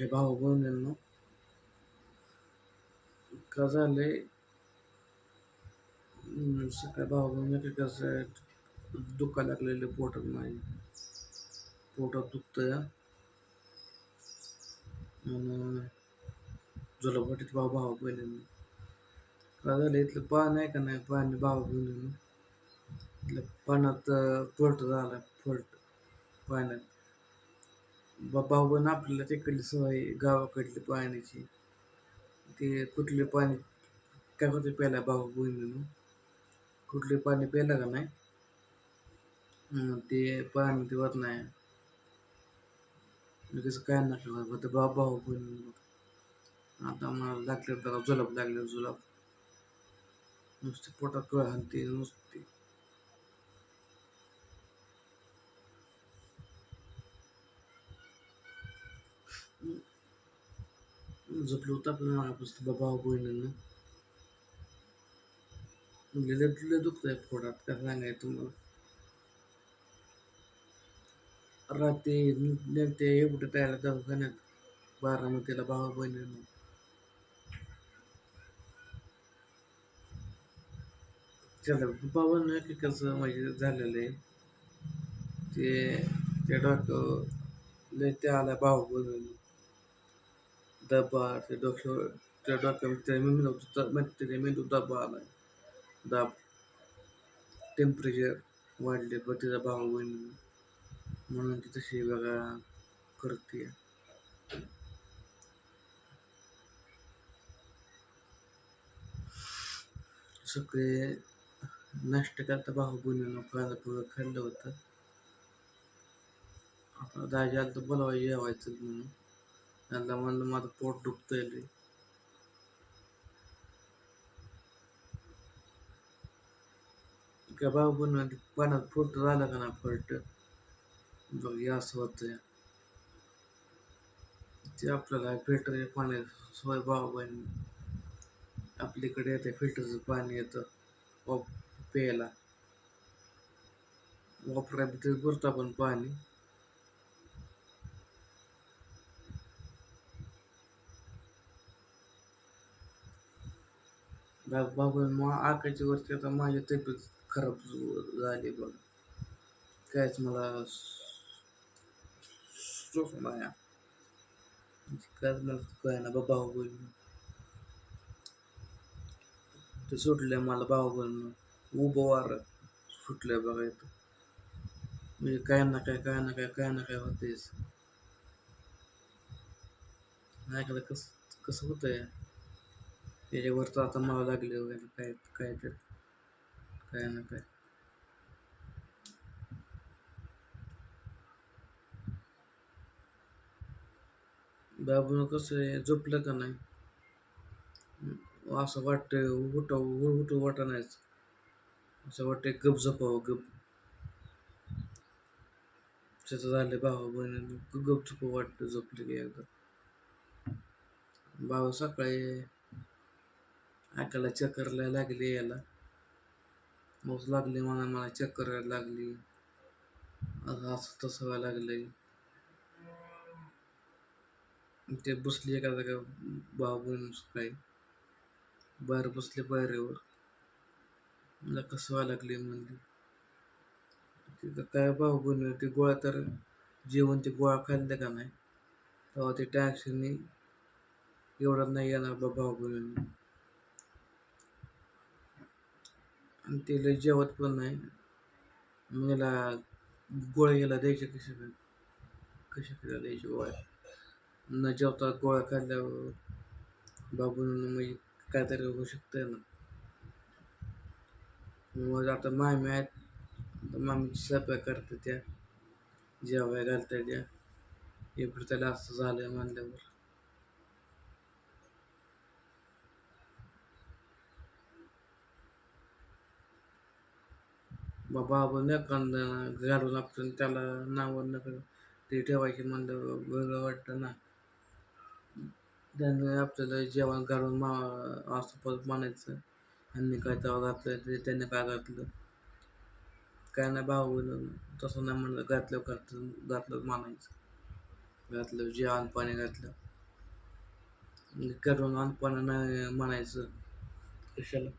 हे भाऊ बहिणींनो का झालंय हम्म, सकाळी भाऊ बहिणी कसं आहे दुखा लागलेले पोटात नाही पोटात दुखतंय आणि झुलापाटीत भाव भाऊ बहिणींनो का झालं इथलं पाणी आहे का नाही पाणी भाऊ बहिणींनो इथलं पानात फॉल्ट झाला फॉल्ट पाण्यात बा- भाऊ आपल्याला तिकडली सवय गावाकडली पाण्याची. ते कुठले पाणी काय होते प्यायला भाऊ बहिणीनं कुठले पाणी प्यायला का नाही? ते पाणी ते होत नाही. लगेच काय नका होतं भाऊ भाऊ बहिणी आता मला लागले जरा जुलाब लागले जुलाब नुसते पोटात कळ हाणते नुसते. झोपलं होतं आपल्या मागापासून. बा भाऊ बहिणींना लय लय दुखतंय पोटात काय सांगायचं तुम्हाला. रात्री नेमते एवढं प्यायला दवाखान्यात बारामतीला भावा बहिणींना त्याला बाबांना की कसं म्हणजे झालेलं आहे. ते त्या डॉक्टर लय ते आला भाऊ बहिणींना डब्बा ते डॉक्टर त्या डॉक्टर त्या मेंदू त्या मेंदू डब्बा आला दाब टेम्परेचर वाढले बघ तिचा भाऊ बहिणी म्हणून ती तशी बघा करते सगळे नाश्ता करता भाऊ बहिणीनं कांदा पोळं खाल्लं होतं। आता दाजी आलं तर बोलावं जेवायचं म्हणून त्यांना म्हणलं माझं पोट दुखतंय रे का भाऊ पाण्यात फुट राहिलं का ना फट बघ या असं होतं ते आपल्याला फिल्टर पाणी सोय भाऊ बहीण. आपल्याकडे येते फिल्टरचं पाणी येतं वाप प्यायला. वापरायला ते पुरता पण पाणी. बाबा मग आकाची वरती आता माझी तब्येत खराब झाली बघ. कायच मला सुख नाही. म्हणजे काय मला काय ना बाबा बहीण ते सुटले मला भाऊ बहीण उभं वार सुटलंय बघा इथं म्हणजे काय ना काय काय ना काय काय ना काय होतेच नाही का कसं कसं होतंय? त्याच्यावर तर आता मला लागले वगैरे काय काय तर काय ना काय. बाबून कसं आहे झोपलं का नाही? असं वाटतं उठ उठ वाटा नाहीच. असं वाटतं गप झोपावं गप. त्याचं झालं भावा बहिणी गप झोप वाटतं झोपलं की एकदा. बाबा सकाळी ऐकायला चक्करला लागले याला. मग लागली मला मला चक्कर लागली. असं असं तसं व्हायला लागलंय ते बसली एका जागा भाऊ बहीण सकाळी. बाहेर बसले पायरीवर मला कसं व्हायला लागले? म्हणले. तिथं काय भाऊ बहीण ते गोळा तर जेवण ते गोळा खाल्लं का नाही? तेव्हा ते टॅक्सीने एवढा नाही येणार बा भाऊ बनवून आणि ते लय जेवत पण नाही. मला गोळ्या घ्यायला द्यायच्या कशा काय कशा काय द्यायचे गोळ्या? न जेवता गोळ्या खाल्ल्यावर बाबून म्हणजे काहीतरी होऊ शकतं ना. मग आता मामी आहेत. मामीची स्वयंपाक करतात त्या. जेवाय घालतात त्या. एवढं त्याला असं झालं म्हणल्यावर. बाबा नका घालून आपण त्याला नाव नका ते ठेवायचे म्हणलं वेगळं वाटतं ना. त्याने आपल्याला जेवण घालून मा असं परत मानायचं ह्यांनी काय तेव्हा घातलं ते त्याने काय घातलं? काय नाही भाऊ तसं नाही म्हणलं घातलं घातलं घातलं मानायचं घातलं जेवण पाणी घातलं. करून अनपणा नाही म्हणायचं. कशाला?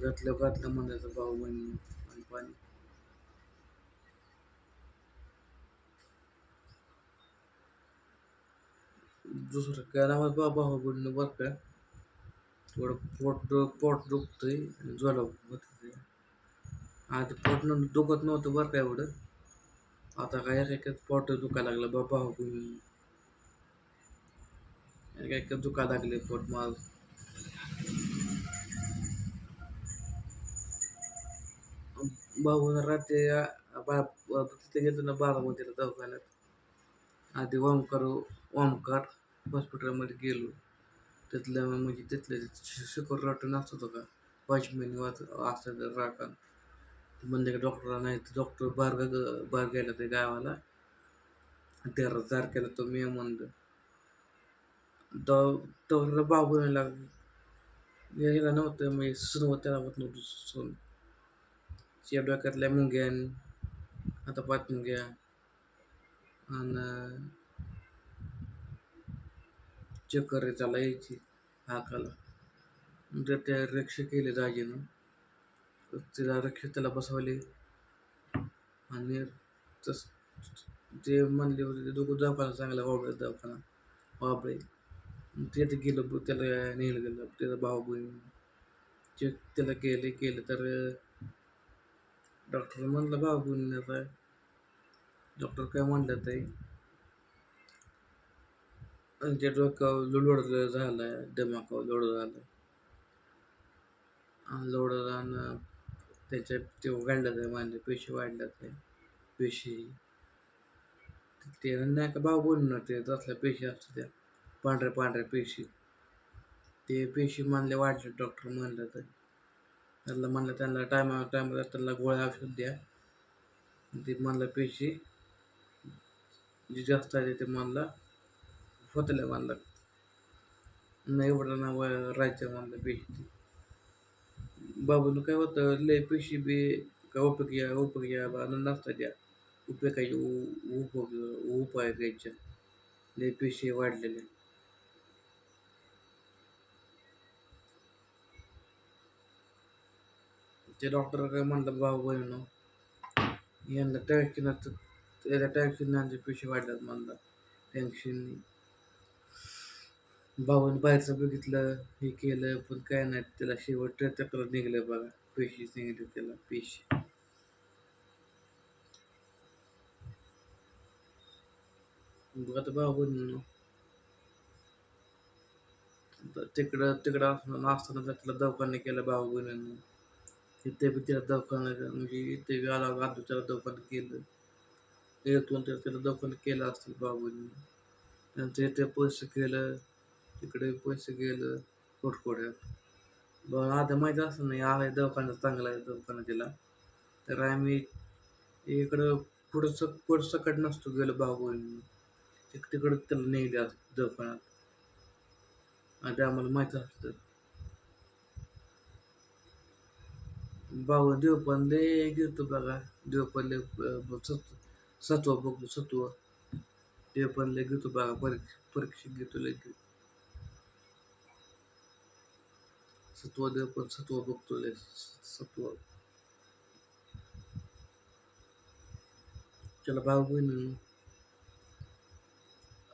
घातलं घातलं म्हणायचं भाऊ बहिणी आणि पाणी. दुसरं काय नाव बाबा भाऊ बहिणी बरं का? थोडं पोट पोट दुखतंय आणि ज्वाला होते आधी पोट न दुखत नव्हतं बरं का एवढं? आता काय एक एक पोट दुखायला लागलं बाबा भाऊ बहिणी एक एक दुखा लागले पोट माझं. भाऊ रात्री बा तिथे गेलो ना बारामतीला दवाखान्यात. आधी ओमकार ओमकार हॉस्पिटलमध्ये गेलो. तिथलं म्हणजे तिथले शिकर रटून असतो का? वॉचमॅन वाच असतात राखण म्हणजे का डॉक्टर नाही. तर डॉक्टर बाहेर ग- बाहेर गेला ते गावाला. तेरा तारखेला तो मी म्हणलं. तो तो बाबू लागला यायला नव्हतं. मी सुरुवात त्याला होत नव्हतं सून त्या डोक्यातल्या मुंग्या आता पाच मुंग्या आणि चक्कर त्याला यायची हाकाला तर त्या रिक्षा केले दाजीनं तर तिला रिक्षा त्याला बसवले आणि तस ते म्हणले होते ते दोघं दवाखाना चांगला वाबळे दवाखाना वाबळे तिथे गेलं त्याला नेलं गेलं त्याचा भाऊ बहीण चेक त्याला केले केलं तर डॉक्टर म्हणलं भाव बहीण आता डॉक्टर काय म्हणलं ते जे डोक्यावर लोड आहे दमाकाव लोड झालं आणि लोड आणि त्याच्यात ते वाढलं आहे माझे पेशी वाढल्यात आहे पेशी ते नाही का भाऊ बोलून ते तसल्या पेशी असतात त्या पांढऱ्या पांढऱ्या पेशी ते पेशी मानले वाढले. डॉक्टर म्हणलं तर. त्यांना म्हणलं त्यांना टायमा टायमाला त्यांना गोळ्या औषध द्या. ते म्हणलं पेशी जे जास्त आहे ते म्हणलं होतल्या म्हणलं. नाही एवढं ना राहायचं म्हणलं पेशी. बाबून काय होतं लय पेशी बी का उपयोग या उपयोग या बा द्या. या उपयोगाची उपयोग उपाय घ्यायच्या लय पेशी वाढलेले. ते डॉक्टर काय म्हणलं भाऊ बहिण यांना टॅक्सिन त्याच्या टॅक्सिन पेशी वाढल्यात म्हणलं टेन्शन भाऊन बाहेरचं बघितलं हे केलं पण काय नाही त्याला शेवट तक्रार निघलं बघा पेशी निघले त्याला पेशी बघा आता भाऊ बहिण तिकडं तिकडं असताना असताना तिला दवाखाने केलं भाऊ बहिणीनं तिथे बी तिला दवाखाना म्हणजे इथे बी आला आधी त्याला दवाखाना केलं. येतून तर त्याला दवाखाना केलं असतील भाऊ त्यांचं इथे पैसे केलं तिकडे पैसे गेलं कोटकोड्यात बघ आता माहीत असं नाही आहे दवाखाना चांगला आहे दवाखाना तिला. तर आम्ही इकडं पुढं सक सकट नसतो गेलो भाऊ बहिणी तिक तिकडं त्याला नेले दवाखान्यात. आता आम्हाला माहीत असतं. भाऊ देव पण लय बघा. देव लय सत्व सत्व बघतो सत्व. देव पण लय घेतो बघा परीक्षा परीक्षा घेतो लय सत्व देव पण सत्व बघतो लय सत्व. त्याला भाऊ बहीण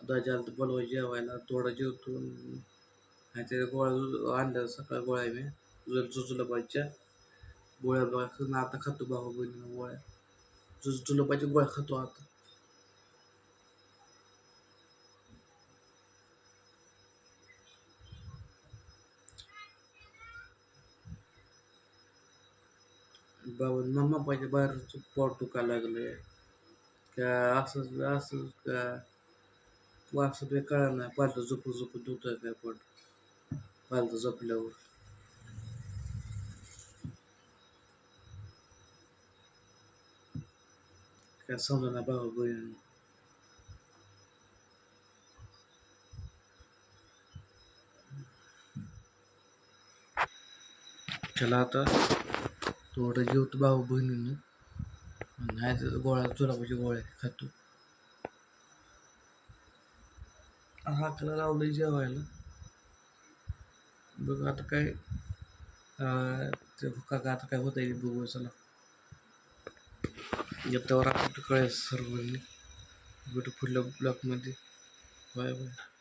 दाजाला तर बोलवा जेवायला थोडा जेवतो. आणि काहीतरी गोळा आणल्या सकाळ गोळ्या मी. जुल जुजुलाबाच्या गोळ्या बघा आता खातो भाऊ बहिणीनं गोळ्या. तुझं तुला पाहिजे गोळ्या खातो आता. बाबा मम्मा पाहिजे बाहेर पोट दुखायला लागले का असंच असंच का? असं काही कळा नाही पालतं झोपू झोपू दुखतंय काय पोट? पालतं झोपल्यावर. काय समजा ना भाऊ चला आता थोडं जेवतो भाऊ बहिणीनं नाही तर गोळ्या चुलापाची गोळ्या खातो हाकला लावलं जेवायला बघ आता काय ते का का आता काय होत आहे बघू चला येत्यावर आता कळेल सर्वांनी भेटू ब्लॉकमध्ये. Bye bye.